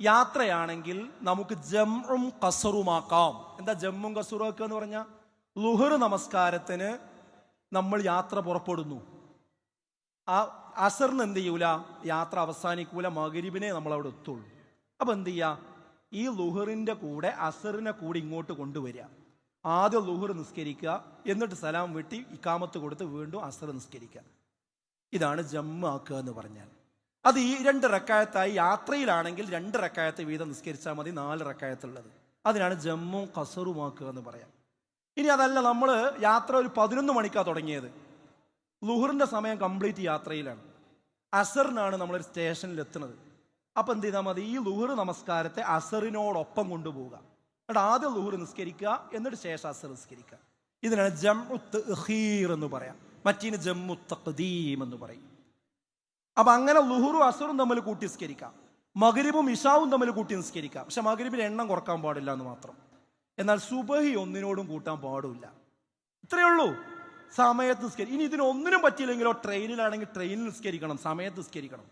യാത്രയാണെങ്കിൽ നമുക്ക് ജമ്മും കസറുമാക്കാം എന്താ ജമ്മും കസറുമാക്കുക എന്ന് പറഞ്ഞാൽ ലുഹർ നമസ്കാരത്തിന് നമ്മൾ യാത്ര പുറപ്പെടുന്നു. ആ അസറിന് എന്ത് ചെയ്യൂല? യാത്ര അവസാനിക്കൂല മകരിബിനെ നമ്മൾ അവിടെ എത്തുള്ളൂ. അപ്പൊ എന്ത് ചെയ്യാ? ഈ ലുഹറിന്റെ കൂടെ അസറിനെ കൂടി ഇങ്ങോട്ട് കൊണ്ടുവരിക. ആദ്യം ലുഹർ നിസ്കരിക്കുക എന്നിട്ട് സലാം വെട്ടി ഇക്കാമത്ത് കൊടുത്ത് വീണ്ടും അസർ നിസ്കരിക്കുക. ഇതാണ് ജമ്മു ആക്കുക എന്ന് പറഞ്ഞാൽ. അത് ഈ രണ്ട് റക്കായത്തായി യാത്രയിലാണെങ്കിൽ രണ്ട് റക്കായത്ത് വീതം നിസ്കരിച്ചാൽ മതി നാല് റക്കായത്തുള്ളത്. അതിനാണ് ജമ്മു കസറുമാക്കുക എന്ന് പറയാം. ഇനി അതല്ല നമ്മൾ യാത്ര ഒരു പതിനൊന്ന് മണിക്കാണ് തുടങ്ങിയത്. ലുഹറിന്റെ സമയം കംപ്ലീറ്റ് യാത്രയിലാണ്. അസറിനാണ് നമ്മളൊരു സ്റ്റേഷനിൽ എത്തുന്നത് അപ്പം എന്ത് ചെയ്താൽ മതി ഈ ലുഹർ നമസ്കാരത്തെ അസറിനോടൊപ്പം കൊണ്ടുപോവുക. എന്നിട്ട് ആദ്യം ലുഹർ നിസ്കരിക്കുക എന്നിട്ട് ശേഷം അസർ നിസ്കരിക്കുക. ഇതിനാണ് ജമ്മുത്ത് എന്ന് പറയാം. മറ്റീന് ജമ്മു തഖദീം എന്ന് പറയും. അപ്പൊ അങ്ങനെ ലുഹുറും അസുറും തമ്മിൽ കൂട്ടി നിസ്കരിക്കാം. മകരിബും ഇഷാവും തമ്മിൽ കൂട്ടി നിസ്കരിക്കാം. പക്ഷെ മകരിബിന് എണ്ണം കുറയ്ക്കാൻ പാടില്ല എന്ന് മാത്രം. എന്നാൽ സുബഹി ഒന്നിനോടും കൂട്ടാൻ പാടില്ല. ഇത്രയേ ഉള്ളൂ. സമയത്ത് നിസ്കരി ഇനി ഇതിനൊന്നിനും പറ്റിയില്ലെങ്കിലോ ട്രെയിനിലാണെങ്കിൽ ട്രെയിനിൽ നിസ്കരിക്കണം സമയത്ത് നിസ്കരിക്കണം.